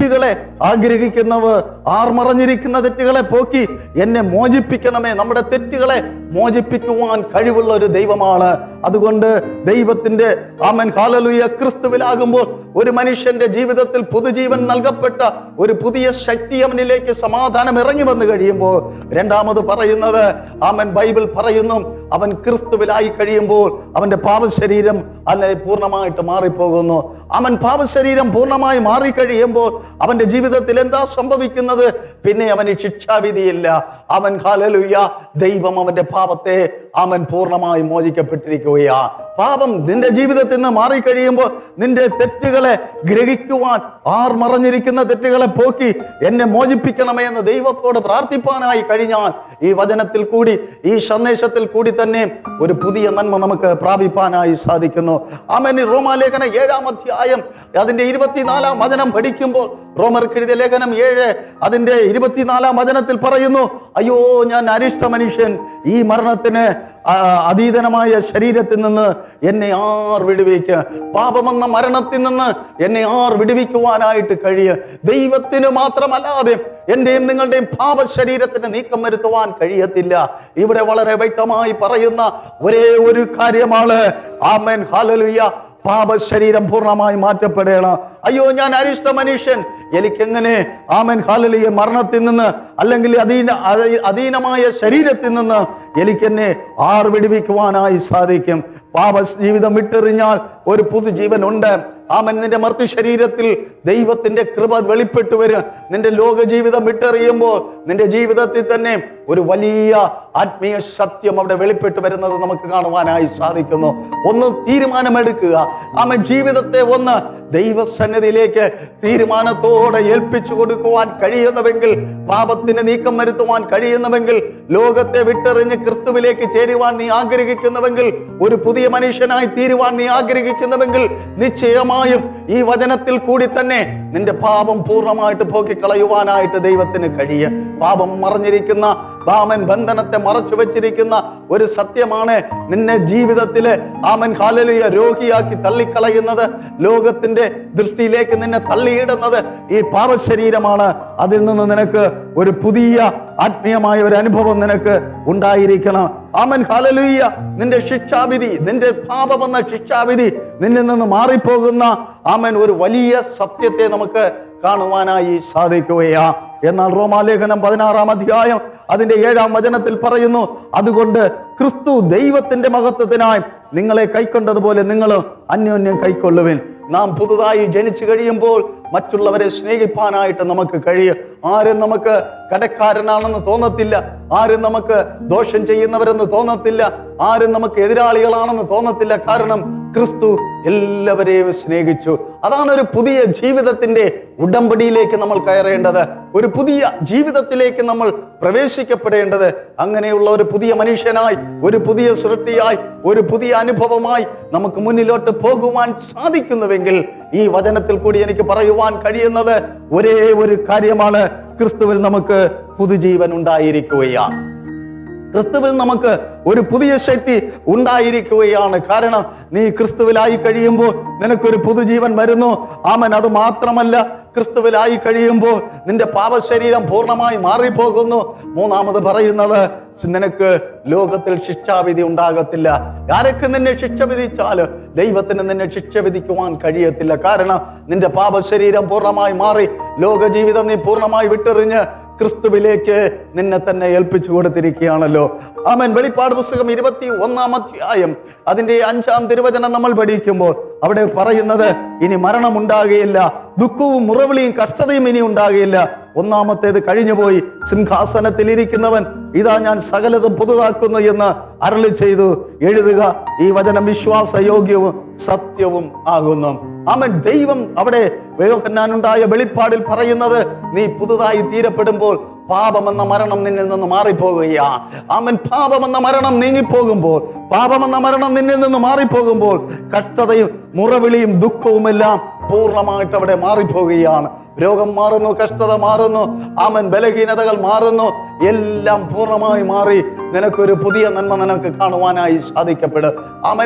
തെറ്റുകളെ ആഗ്രഹിക്കുന്നവർ ആർമറഞ്ഞിരിക്കുന്ന തെറ്റുകളെ പോക്കി എന്നെ മോചിപ്പിക്കണമേ. നമ്മുടെ തെറ്റുകളെ മോചിപ്പിക്കുവാൻ കഴിവുള്ള ഒരു ദൈവമാണ്. അതുകൊണ്ട് ദൈവത്തിന്റെ ആമൻ ഹാലലുയ ക്രിസ്തുവിലാകുമ്പോൾ ഒരു മനുഷ്യന്റെ ജീവിതത്തിൽ പുതുജീവൻ നൽകപ്പെട്ട ഒരു പുതിയ ശക്തി അവനിലേക്ക് സമാധാനം ഇറങ്ങി വന്നു കഴിയുമ്പോൾ രണ്ടാമത് പറയുന്നത് ആമൻ ബൈബിൾ പറയുന്നു അവൻ ക്രിസ്തുവിലായി കഴിയുമ്പോൾ അവന്റെ പാപശരീരം അല്ലെ പൂർണമായിട്ട് മാറിപ്പോകുന്നു. അവൻ പാപശരീരം പൂർണമായി മാറിക്കഴിയുമ്പോൾ അവന്റെ ജീവിതത്തിൽ എന്താ സംഭവിക്കുന്നത്? പിന്നെ അവന് ശിക്ഷാവിധിയില്ല. അവൻ ഹാലലുയ്യ ദൈവം അവന്റെ പാപത്തെ അവൻ പൂർണമായി മോചിക്കപ്പെട്ടിരിക്കുകയാ. പാപം നിന്റെ ജീവിതത്തിൽ നിന്ന് മാറിക്കഴിയുമ്പോൾ നിന്റെ തെറ്റുകളെ ഗ്രഹിക്കുവാൻ ആർ മറഞ്ഞിരിക്കുന്ന തെറ്റുകളെ പോക്കി എന്നെ മോചിപ്പിക്കണമേ എന്ന് ദൈവത്തോട് പ്രാർത്ഥിപ്പാനായി കഴിഞ്ഞാൽ ഈ വചനത്തിൽ കൂടി ഈ സന്ദേശത്തിൽ കൂടി തന്നെ ഒരു പുതിയ നന്മ നമുക്ക് പ്രാപിപ്പാനായി സാധിക്കുന്നു. ആമേൻ. റോമാലേഖന ഏഴാം അധ്യായം അതിന്റെ ഇരുപത്തിനാലാം വചനം പഠിക്കുമ്പോൾ റോമർക്ക് എഴുതിയ ലേഖനം ഏഴ് അതിന്റെ ഇരുപത്തിനാലാം വചനത്തിൽ പറയുന്നു അയ്യോ ഞാൻ അരിഷ്ട മനുഷ്യൻ. ഈ മരണത്തിന് അതീതനമായ ശരീരത്തിൽ നിന്ന് എന്നെ ആർ വിടുവിക്കുക പാപമെന്ന മരണത്തിൽ നിന്ന് എന്നെ ആർ വിടുവിക്കുവാനായിട്ട് കഴിയുക ദൈവത്തിന് മാത്രമല്ലാതെ എന്റെയും നിങ്ങളുടെയും പാപ ശരീരത്തിന് നീക്കം വരുത്തുവാൻ കഴിയത്തില്ല. ഇവിടെ വളരെ വ്യക്തമായി പറയുന്ന ഒരേ ഒരു കാര്യമാണ്. ആമേൻ. ഹാലലുയ്യ പാപശരീരം പൂർണമായി മാറ്റപ്പെടണം അയ്യോ ഞാൻ അരിഷ്ട മനുഷ്യൻ. എനിക്കെങ്ങനെ ആമൻ ഹാലലിയെ മരണത്തിൽ നിന്ന് അല്ലെങ്കിൽ അധീന അധീനമായ ശരീരത്തിൽ നിന്ന് എനിക്കെന്നെ ആർ വിടുവിക്കുവാനായി സാധിക്കും. പാപ ജീവിതം വിട്ടെറിഞ്ഞാൽ ഒരു പുതുജീവൻ ഉണ്ട് ആമൻ നിന്റെ മർത്യ ശരീരത്തിൽ ദൈവത്തിന്റെ കൃപ വെളിപ്പെട്ടു വരും നിന്റെ ലോക ജീവിതം വിട്ടെറിയുമ്പോൾ നിന്റെ ജീവിതത്തിൽ തന്നെ ഒരു വലിയ ആത്മീയ സത്യം അവിടെ വെളിപ്പെട്ട് വരുന്നത് നമുക്ക് കാണുവാനായി സാധിക്കുന്നു. ഒന്ന് തീരുമാനമെടുക്കുക. ആമ ജീവിതത്തെ ഒന്ന് ദൈവസന്നിധിയിലേക്ക് തീരുമാനത്തോടെ ഏൽപ്പിച്ചു കൊടുക്കുവാൻ കഴിയുന്നുവെങ്കിൽ പാപത്തിന് നീക്കം വരുത്തുവാൻ കഴിയുന്നുവെങ്കിൽ ലോകത്തെ വിട്ടെറിഞ്ഞ് ക്രിസ്തുവിലേക്ക് ചേരുവാൻ നീ ആഗ്രഹിക്കുന്നുവെങ്കിൽ ഒരു പുതിയ മനുഷ്യനായി തീരുവാൻ നീ ആഗ്രഹിക്കുന്നുവെങ്കിൽ നിശ്ചയമായും ഈ വചനത്തിൽ കൂടി തന്നെ നിന്റെ പാപം പൂർണമായിട്ട് പോക്കിക്കളയുവാനായിട്ട് ദൈവത്തിന് കഴിയ. പാപം മറഞ്ഞിരിക്കുന്ന ബാമൻ ബന്ധനത്തെ മറച്ചു വെച്ചിരിക്കുന്ന ഒരു സത്യമാണ്. നിന്നെ ജീവിതത്തിൽ ആമൻ ഹാലലിയ രോഗിയാക്കി തള്ളിക്കളയുന്നത് ലോകത്തിന്റെ ദൃഷ്ടിയിലേക്ക് നിന്നെ തള്ളിയിടുന്നത് ഈ പാപശരീരമാണ്. അതിൽ നിന്ന് നിനക്ക് ഒരു പുതിയ ആത്മീയമായ ഒരു അനുഭവം നിനക്ക് ഉണ്ടായിരിക്കണം. ആമൻ ഹാലലൂയ്യ നിന്റെ ശിക്ഷാവിധി നിന്റെ പാപമെന്ന ശിക്ഷാവിധി നിന്നിൽ നിന്ന് മാറിപ്പോകുന്ന ആമൻ ഒരു വലിയ സത്യത്തെ നമുക്ക് കാണുവാനായി സാധിക്കുകയാ. എന്നാൽ റോമാലേഖനം പതിനാറാം അധ്യായം അതിന്റെ ഏഴാം വചനത്തിൽ പറയുന്നു അതുകൊണ്ട് ക്രിസ്തു ദൈവത്തിന്റെ മഹത്വത്തിനായി നിങ്ങളെ കൈക്കൊണ്ടതുപോലെ നിങ്ങളും അന്യോന്യം കൈക്കൊള്ളുവിൻ. നാം പുതുതായി ജനിച്ചു കഴിയുമ്പോൾ മറ്റുള്ളവരെ സ്നേഹിപ്പാനായിട്ട് നമുക്ക് കഴിയും. ആരും നമുക്ക് കടക്കാരനാണെന്ന് തോന്നത്തില്ല. ആരും നമുക്ക് ദോഷം ചെയ്യുന്നവരെന്ന് തോന്നത്തില്ല. ആരും നമുക്ക് എതിരാളികളാണെന്ന് തോന്നത്തില്ല. കാരണം ക്രിസ്തു എല്ലാവരെയും സ്നേഹിച്ചു. അതാണ് ഒരു പുതിയ ജീവിതത്തിന്റെ ഉടമ്പടിയിലേക്ക് നമ്മൾ കയറേണ്ടത്. ഒരു പുതിയ ജീവിതത്തിലേക്ക് നമ്മൾ പ്രവേശിക്കപ്പെടേണ്ടത് അങ്ങനെയുള്ള ഒരു പുതിയ മനുഷ്യനായി ഒരു പുതിയ സൃഷ്ടിയായി ഒരു പുതിയ അനുഭവമായി നമുക്ക് മുന്നിലോട്ട് പോകുവാൻ സാധിക്കുന്നുവെങ്കിൽ ഈ വചനത്തിൽ കൂടി എനിക്ക് പറയുവാൻ കഴിയുന്നത് ഒരേ ഒരു കാര്യമാണ്. ക്രിസ്തുവിൽ നമുക്ക് പുതുജീവൻ ഉണ്ടായിരിക്കുകയാണ്. ക്രിസ്തുവിൽ നമുക്ക് ഒരു പുതിയ ശക്തി ഉണ്ടായിരിക്കുകയാണ്. കാരണം നീ ക്രിസ്തുവിലായി കഴിയുമ്പോൾ നിനക്കൊരു പുതുജീവൻ വരുന്നു. ആമൻ. അത് മാത്രമല്ല ക്രിസ്തുവിലായി കഴിയുമ്പോൾ നിന്റെ പാപശരീരം പൂർണമായി മാറിപ്പോകുന്നു. മൂന്നാമത് പറയുന്നത് നിനക്ക് ലോകത്തിൽ ശിക്ഷാവിധി ഉണ്ടാകത്തില്ല. ആരൊക്കെ നിന്നെ ശിക്ഷ വിധിച്ചാൽ ദൈവത്തിന് നിന്നെ ശിക്ഷ വിധിക്കുവാൻ കഴിയത്തില്ല. കാരണം നിന്റെ പാപശരീരം പൂർണമായി മാറി ലോക ജീവിതം നീ പൂർണമായി വിട്ടെറിഞ്ഞ് ക്രിസ്തുവിലേക്ക് നിന്നെ തന്നെ ഏൽപ്പിച്ചു കൊടുത്തിരിക്കുകയാണല്ലോ. അമൻ വെളിപ്പാട് പുസ്തകം ഇരുപത്തി ഒന്നാം അധ്യായം അതിന്റെ അഞ്ചാം തിരുവചനം നമ്മൾ പഠിക്കുമ്പോൾ അവിടെ പറയുന്നത് ഇനി മരണം ഉണ്ടാകുകയില്ല ദുഃഖവും മുറവിളിയും കഷ്ടതയും ഇനി ഉണ്ടാകുകയില്ല ഒന്നാമത്തേത് കഴിഞ്ഞുപോയി സിംഹാസനത്തിൽ ഇരിക്കുന്നവൻ ഇതാ ഞാൻ സകലതും പുതുതാക്കുന്നു എന്ന് അരളി ചെയ്തു. എഴുതുക ഈ വചനം വിശ്വാസയോഗ്യവും സത്യവും ആകുന്നു. അമൻ ദൈവം അവിടെ യോഹന്നാനുണ്ടായ വെളിപ്പാടിൽ പറയുന്നത് നീ പുതുതായി തീരപ്പെടുമ്പോൾ പാപമെന്ന മരണം നിന്നിൽ നിന്ന് മാറിപ്പോകുകയാ. അവൻ പാപമെന്ന മരണം നീങ്ങിപ്പോകുമ്പോൾ പാപമെന്ന മരണം നിന്നിൽ നിന്ന് മാറിപ്പോകുമ്പോൾ കഷ്ടതയും മുറവിളിയും ദുഃഖവും എല്ലാം പൂർണമായിട്ട് അവിടെ മാറിപ്പോകുകയാണ്. രോഗം മാറുന്നു കഷ്ടത മാറുന്നു അവൻ ബലഹീനതകൾ മാറുന്നു എല്ലാം പൂർണമായി മാറി നിനക്കൊരു പുതിയ നന്മ നിനക്ക് കാണുവാനായി സാധിക്കപ്പെടും.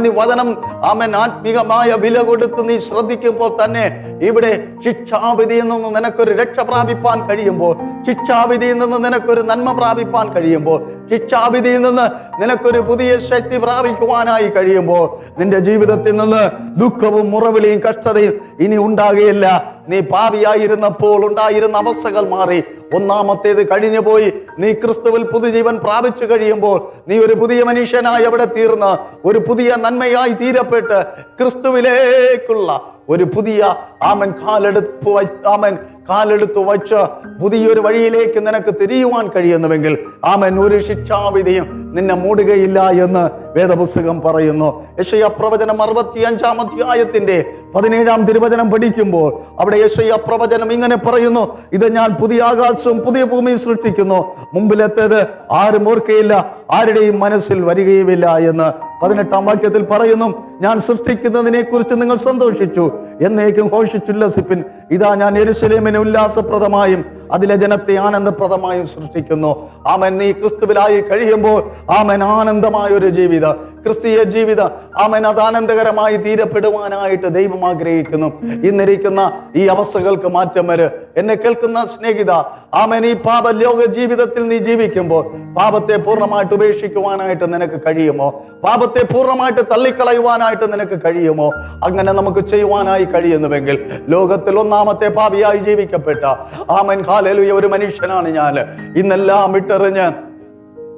ഈ വചനം ആമൻ ആത്മീകമായ വില കൊടുത്ത് നീ ശ്രദ്ധിക്കുമ്പോൾ തന്നെ ഇവിടെ ശിക്ഷാവിധിയിൽ നിന്ന് നിനക്കൊരു രക്ഷ പ്രാപിപ്പാൻ കഴിയുമ്പോൾ ശിക്ഷാവിധിയിൽ നിന്ന് നിനക്കൊരു നന്മ പ്രാപിപ്പാൻ കഴിയുമ്പോൾ ശിക്ഷാവിധിയിൽ നിന്ന് നിനക്കൊരു പുതിയ ശക്തി പ്രാപിക്കുവാനായി കഴിയുമ്പോൾ നിന്റെ ജീവിതത്തിൽ നിന്ന് ദുഃഖവും മുറവിളിയും കഷ്ടതയും ഇനി ഉണ്ടാകുകയില്ല. നീ പാപിയായിരുന്നപ്പോൾ ഉണ്ടായിരുന്ന അവസ്ഥകൾ മാറി. ഒന്നാമത്തേത് കഴിഞ്ഞു പോയി. നീ ക്രിസ്തുവിൽ പുതുജീവൻ പ്രാപിച്ചു കഴിയുമ്പോൾ നീ ഒരു പുതിയ മനുഷ്യനായി അവിടെ തീർന്ന് ഒരു പുതിയ നന്മയായി തീരപ്പെട്ട് ക്രിസ്തുവിലേക്കുള്ള ഒരു പുതിയ ആമൻ കാലെടുപ്പ് ആമൻ കാലെടുത്ത് വച്ച് പുതിയൊരു വഴിയിലേക്ക് നിനക്ക് തിരിയുവാൻ കഴിയുന്നുവെങ്കിൽ ആമൻ ഒരു ശിക്ഷാവിധിയും നിന്നെ മൂടുകയില്ല എന്ന് വേദപുസ്തകം പറയുന്നു. യശയ പ്രവചനം അറുപത്തി അഞ്ചാം അധ്യായത്തിന്റെ പതിനേഴാം തിരുവചനം പഠിക്കുമ്പോൾ അവിടെ യശയ പ്രവചനം ഇങ്ങനെ പറയുന്നു. ഇത് ഞാൻ പുതിയ ആകാശവും പുതിയ ഭൂമിയും സൃഷ്ടിക്കുന്നു. മുമ്പിലെത്തേത് ആരും ഓർക്കയില്ല. ആരുടെയും മനസ്സിൽ വരികയുമില്ല എന്ന് പതിനെട്ടാം വാക്യത്തിൽ പറയുന്നു ഞാൻ സൃഷ്ടിക്കുന്നതിനെ കുറിച്ച് നിങ്ങൾ സന്തോഷിച്ചു. എന്നേക്കും ഘോഷിച്ചുല്ലസിപ്പിൻ ഇതാ ഞാൻ എരുസലേമിനെ ഉല്ലാസപ്രദമായും അതിലെ ജനത്തെ ആനന്ദപ്രദമായും സൃഷ്ടിക്കുന്നു. ആമൻ. നീ ക്രിസ്തുവിലായി കഴിയുമ്പോൾ ആമൻ ആനന്ദമായ ഒരു ജീവിത ക്രിസ്തീയ ജീവിത. ആമൻ അത് ആനന്ദകരമായി തീരപ്പെടുവാനായിട്ട് ദൈവം ആഗ്രഹിക്കുന്നു. ഇന്നിരിക്കുന്ന ഈ അവസ്ഥകൾക്ക് മാറ്റം വര്. എന്നെ കേൾക്കുന്ന സ്നേഹിത ആമൻ. ഈ പാപ ലോക ജീവിതത്തിൽ നീ ജീവിക്കുമ്പോൾ പാപത്തെ പൂർണമായിട്ട് ഉപേക്ഷിക്കുവാനായിട്ട് നിനക്ക് കഴിയുമോ? പാപത്തെ പൂർണമായിട്ട് തള്ളിക്കളയുവാനായിട്ട് നിനക്ക് കഴിയുമോ? അങ്ങനെ നമുക്ക് ചെയ്യുവാനായി കഴിയുന്നുവെങ്കിൽ ലോകത്തിൽ ഒന്നാമത്തെ പാപിയായി ജീവിക്കപ്പെട്ട ആമൻ ഹാലലുയ ഒരു മനുഷ്യനാണ് ഞാൻ. ഇന്നെല്ലാം വിട്ടെറിഞ്ഞ്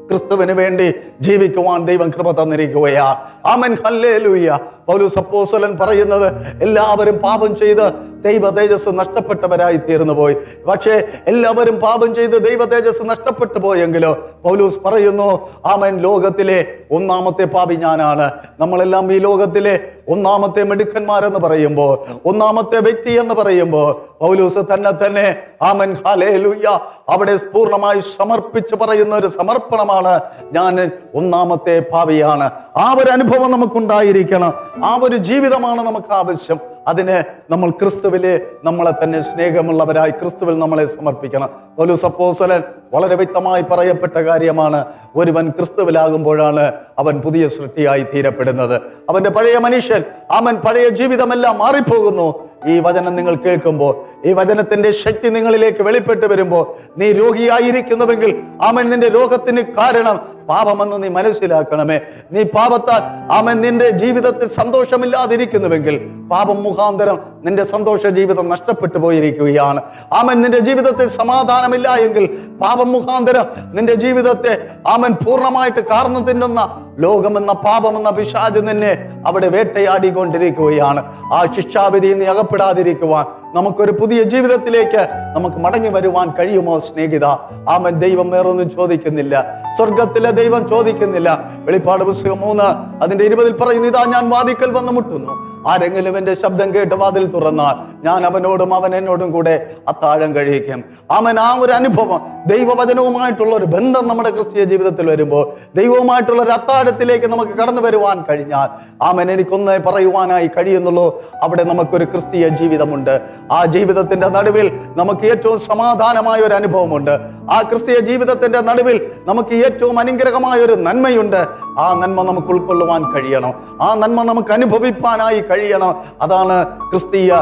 ക്രിസ്തുവിന് വേണ്ടി ജീവിക്കുവാൻ ദൈവം കൃപ തന്നിരിക്കുകയാ. ആമൻ ഹല്ലേലൂയ. പൗലു അപ്പോസ്തലൻ പറയുന്നത് എല്ലാവരും പാപം ചെയ്ത് ദൈവ തേജസ് നഷ്ടപ്പെട്ടവരായി തീർന്നു പോയി പക്ഷേ എല്ലാവരും പാപം ചെയ്ത് ദൈവ തേജസ് നഷ്ടപ്പെട്ടു പോയെങ്കിലോ പൗലൂസ് പറയുന്നു ആമൻ ലോകത്തിലെ ഒന്നാമത്തെ പാപി ഞാനാണ്. നമ്മളെല്ലാം ഈ ലോകത്തിലെ ഒന്നാമത്തെ മിടുക്കന്മാരെന്ന് പറയുമ്പോൾ ഒന്നാമത്തെ വ്യക്തി എന്ന് പറയുമ്പോൾ പൗലൂസ് തന്നെ തന്നെ ആമൻ ഹാലേ ലുയ്യ അവിടെ പൂർണമായി സമർപ്പിച്ച് പറയുന്ന ഒരു സമർപ്പണമാണ് ഞാൻ ഒന്നാമത്തെ പാവിയാണ് ആ ഒരു അനുഭവം നമുക്കുണ്ടായിരിക്കണം. ആ ഒരു ജീവിതമാണ് നമുക്ക് ആവശ്യം. അതിന് നമ്മൾ ക്രിസ്തുവിലെ നമ്മളെ തന്നെ സ്നേഹമുള്ളവരായി ക്രിസ്തുവിൽ നമ്മളെ സമർപ്പിക്കണം. ഒരു സപ്പോസലൻ വളരെ വ്യക്തമായി പറയപ്പെട്ട കാര്യമാണ്. ഒരുവൻ ക്രിസ്തുവിലാകുമ്പോഴാണ് അവൻ പുതിയ സൃഷ്ടിയായി തീരപ്പെടുന്നത്. അവന്റെ പഴയ മനുഷ്യൻ അവൻ പഴയ ജീവിതമെല്ലാം മാറിപ്പോകുന്നു. ഈ വചനം നിങ്ങൾ കേൾക്കുമ്പോൾ ഈ വചനത്തിന്റെ ശക്തി നിങ്ങളിലേക്ക് വെളിപ്പെട്ട് വരുമ്പോൾ നീ രോഗിയായിരിക്കുന്നുവെങ്കിൽ ആമൻ നിന്റെ രോഗത്തിന് കാരണം പാപമെന്ന് നീ മനസ്സിലാക്കണമേ. നീ പാപത്താൽ അവൻ നിന്റെ ജീവിതത്തിൽ സന്തോഷമില്ലാതിരിക്കുന്നുവെങ്കിൽ പാപം മുഖാന്തരം നിന്റെ സന്തോഷ ജീവിതം നഷ്ടപ്പെട്ടു പോയിരിക്കുകയാണ്. അവൻ നിന്റെ ജീവിതത്തിൽ സമാധാനമില്ല എങ്കിൽ പാപം മുഖാന്തരം നിന്റെ ജീവിതത്തെ അവൻ പൂർണമായിട്ട് കാർന്നു തിന്നുന്ന ലോകമെന്ന പാപമെന്ന പിശാജ് നിന്നെ അവിടെ വേട്ടയാടിക്കൊണ്ടിരിക്കുകയാണ്. ആ ശിക്ഷാവിധി നീ അകപ്പെടാതിരിക്കുവാൻ നമുക്കൊരു പുതിയ ജീവിതത്തിലേക്ക് നമുക്ക് മടങ്ങി വരുവാൻ കഴിയുമോ സ്നേഹിത? ആമൻ. ദൈവം വേറൊന്നും ചോദിക്കുന്നില്ല. സ്വർഗത്തിലെ ദൈവം ചോദിക്കുന്നില്ല. വെളിപ്പാട് പുസ്തകം മൂന്ന് അതിന്റെ ഇരുപതിൽ പറയുന്നു ഇതാ ഞാൻ വാതിക്കൽ വന്ന് മുട്ടുന്നു. ആരെങ്കിലും എന്റെ ശബ്ദം കേട്ട് വാതിൽ തുറന്നാൽ ഞാൻ അവനോടും അവൻ എന്നോടും കൂടെ അത്താഴം കഴിക്കും അവൻ ആ ഒരു അനുഭവം ദൈവവചനവുമായിട്ടുള്ള ഒരു ബന്ധം നമ്മുടെ ക്രിസ്തീയ ജീവിതത്തിൽ വരുമ്പോൾ ദൈവവുമായിട്ടുള്ള ഒരു അത്താഴത്തിലേക്ക് നമുക്ക് കടന്നു വരുവാൻ കഴിഞ്ഞാൽ ആമൻ എനിക്കൊന്ന് പറയുവാനായി കഴിയുന്നുള്ളൂ. അവിടെ നമുക്കൊരു ക്രിസ്തീയ ജീവിതമുണ്ട്. ആ ജീവിതത്തിന്റെ നടുവിൽ നമുക്ക് ഏറ്റവും സമാധാനമായ ഒരു അനുഭവമുണ്ട്. ആ ക്രിസ്തീയ ജീവിതത്തിന്റെ നടുവിൽ നമുക്ക് ഏറ്റവും അനുഗ്രഹമായ ഒരു നന്മയുണ്ട്. ആ നന്മ നമുക്ക് ഉൾക്കൊള്ളുവാൻ കഴിയണം. ആ നന്മ നമുക്ക് അനുഭവിപ്പാനായി കഴിയണം. അതാണ് ക്രിസ്തീയ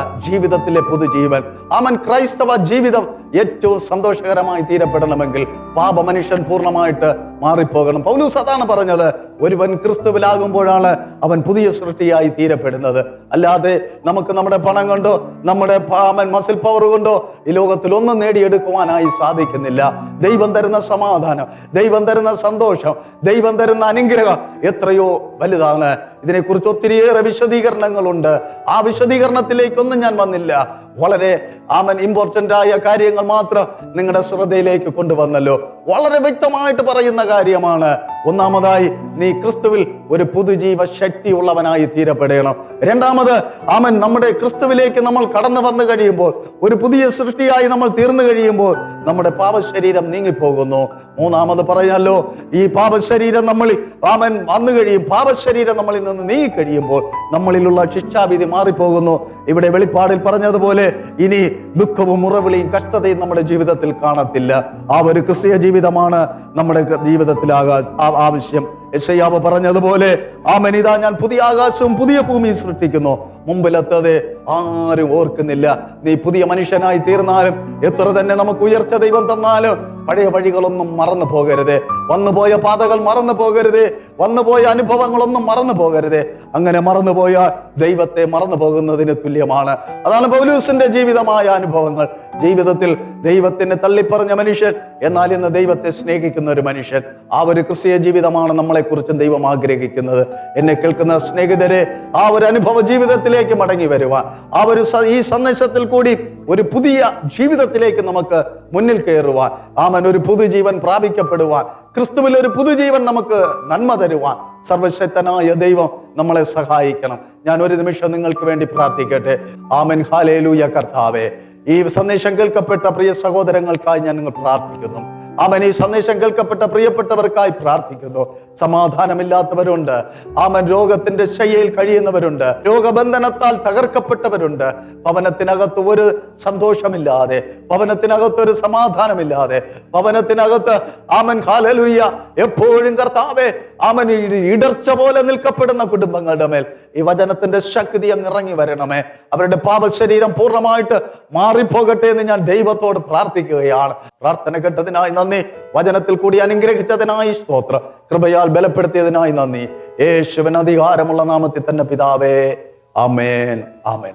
ജീവിതത്തിലെ പുതുജീവൻ അവൻ ക്രൈസ്തവ ജീവിതം ഏറ്റവും സന്തോഷകരമായി തീരപ്പെടണമെങ്കിൽ പാപ മനുഷ്യൻ പൂർണമായിട്ട് മാറിപ്പോകണം. പൗലൂസ് അതാണ് പറഞ്ഞത്. ഒരുവൻ ക്രിസ്തുവിലാകുമ്പോഴാണ് അവൻ പുതിയ സൃഷ്ടിയായി തീരപ്പെടുന്നത്. അല്ലാതെ നമുക്ക് നമ്മുടെ പണം കൊണ്ടോ നമ്മുടെ മസിൽ പവർ കൊണ്ടോ ഈ ലോകത്തിൽ ഒന്നും നേടിയെടുക്കുവാനായി സാധിക്കുന്നില്ല. ദൈവം തരുന്ന സമാധാനം ദൈവം തരുന്ന സന്തോഷം ദൈവം തരുന്ന അനുഗ്രഹം എത്രയോ വലുതാണ്. ഇതിനെക്കുറിച്ച് ഒത്തിരിയേറെ വിശദീകരണങ്ങളുണ്ട്. ആ വിശദീകരണത്തിലേക്കൊന്നും ഞാൻ വന്നില്ല. വളരെ ആമൻ ഇമ്പോർട്ടന്റ് ആയ കാര്യങ്ങൾ മാത്രം നിങ്ങളുടെ ശ്രദ്ധയിലേക്ക് കൊണ്ടുവന്നല്ലോ. വളരെ വ്യക്തമായിട്ട് പറയുന്ന കാര്യമാണ്. ഒന്നാമതായി നീ ക്രിസ്തുവിൽ ഒരു പുതുജീവ ശക്തി ഉള്ളവനായി തീരപ്പെടണം. രണ്ടാമത് ആമൻ നമ്മുടെ ക്രിസ്തുവിലേക്ക് നമ്മൾ കടന്നു വന്നു കഴിയുമ്പോൾ ഒരു പുതിയ സൃഷ്ടിയായി നമ്മൾ തീർന്നു കഴിയുമ്പോൾ നമ്മുടെ പാപശരീരം നീങ്ങിപ്പോകുന്നു. മൂന്നാമത് പറഞ്ഞല്ലോ ഈ പാപശരീരം നമ്മളിൽ ആമൻ വന്നു കഴിയും. പാപശരീരം നമ്മളിൽ നിന്ന് നീങ്ങിക്കഴിയുമ്പോൾ നമ്മളിലുള്ള ശിക്ഷാവിധി മാറിപ്പോകുന്നു. ഇവിടെ വെളിപ്പാടിൽ പറഞ്ഞതുപോലെ ഇനി ദുഃഖവും മുറവിളിയും കഷ്ടതയും നമ്മുടെ ജീവിതത്തിൽ കാണത്തില്ല. ആ ഒരു ക്രിസ്തീയ ജീവിതമാണ് നമ്മുടെ ജീവിതത്തിൽ ആവശ്യം. യശയ്യാവ് പറഞ്ഞതുപോലെ ആ മനിത ഞാൻ പുതിയ ആകാശവും പുതിയ ഭൂമിയും സൃഷ്ടിക്കുന്നു. മുമ്പിലെത്തത് ആരും ഓർക്കുന്നില്ല. നീ പുതിയ മനുഷ്യനായി തീർന്നാലും എത്ര തന്നെ നമുക്ക് ഉയർച്ച ദൈവം തന്നാലും പഴയ വഴികളൊന്നും മറന്നു പോകരുത്. വന്നുപോയ പാതകൾ മറന്നു പോകരുത്. വന്നുപോയ അനുഭവങ്ങളൊന്നും മറന്നു പോകരുത്. അങ്ങനെ മറന്നുപോയാൽ ദൈവത്തെ മറന്നു പോകുന്നതിന് തുല്യമാണ്. അതാണ് പൗലൂസിന്റെ ജീവിതമായ അനുഭവങ്ങൾ. ജീവിതത്തിൽ ദൈവത്തിന് തള്ളിപ്പറഞ്ഞ മനുഷ്യൻ. എന്നാൽ ഇന്ന് ദൈവത്തെ സ്നേഹിക്കുന്ന ഒരു മനുഷ്യൻ. ആ ഒരു ക്രിസ്തീയ ജീവിതമാണ് നമ്മളെക്കുറിച്ചും ദൈവം ആഗ്രഹിക്കുന്നത്. എന്നെ കേൾക്കുന്ന സ്നേഹിതരെ ആ ഒരു അനുഭവ ജീവിതത്തിലേക്ക് മടങ്ങി വരുവാൻ. ആ ഒരു ഈ സന്ദേശത്തിൽ കൂടി ഒരു പുതിയ ജീവിതത്തിലേക്ക് നമുക്ക് മുന്നിൽ കയറുവാൻ. ആമൻ ഒരു പുതുജീവൻ പ്രാപിക്കപ്പെടുവാൻ. ക്രിസ്തുവിൽ ഒരു പുതുജീവൻ നമുക്ക് നന്മ തരുവാൻ. സർവശക്തനായ ദൈവം നമ്മളെ സഹായിക്കണം. ഞാൻ ഒരു നിമിഷം നിങ്ങൾക്ക് വേണ്ടി പ്രാർത്ഥിക്കട്ടെ. ആമൻ ഹാലേലൂയ കർത്താവേ. ഈ സന്ദേശം കേൾക്കപ്പെട്ട പ്രിയ സഹോദരങ്ങൾക്കായി ഞാൻ നിങ്ങൾ പ്രാർത്ഥിക്കുന്നു. ആമൻ. ഈ സന്ദേശം കേൾക്കപ്പെട്ട പ്രിയപ്പെട്ടവർക്കായി പ്രാർത്ഥിക്കുന്നു. സമാധാനമില്ലാത്തവരുണ്ട്. ആമൻ. രോഗത്തിന്റെ ശയ്യയിൽ കഴിയുന്നവരുണ്ട്. രോഗബന്ധനത്താൽ തകർക്കപ്പെട്ടവരുണ്ട്. ഭവനത്തിനകത്ത് ഒരു സന്തോഷമില്ലാതെ ഭവനത്തിനകത്ത് ഒരു സമാധാനമില്ലാതെ ഭവനത്തിനകത്ത് ആമൻ ഹാലലുയ്യ എപ്പോഴും കർത്താവെ ഈ ഇടർച്ച പോലെ നിൽക്കപ്പെടുന്ന കുടുംബങ്ങളുടെ മേൽ ഈ വചനത്തിന്റെ ശക്തി അങ്ങ് ഇറങ്ങി വരണമേ. അവരുടെ പാപശരീരം പൂർണമായിട്ട് മാറിപ്പോകട്ടെ എന്ന് ഞാൻ ദൈവത്തോട് പ്രാർത്ഥിക്കുകയാണ്. പ്രാർത്ഥന കേട്ടതിനായി നന്ദി. വചനത്തിൽ കൂടി അനുഗ്രഹിച്ചതിനായി സ്തോത്രം. കൃപയാൽ ബലപ്പെടുത്തിയതിനായി നന്ദി. യേശുവൻ അധികാരമുള്ള നാമത്തിൽ തന്നെ പിതാവേ. അമേൻ ആമേൻ.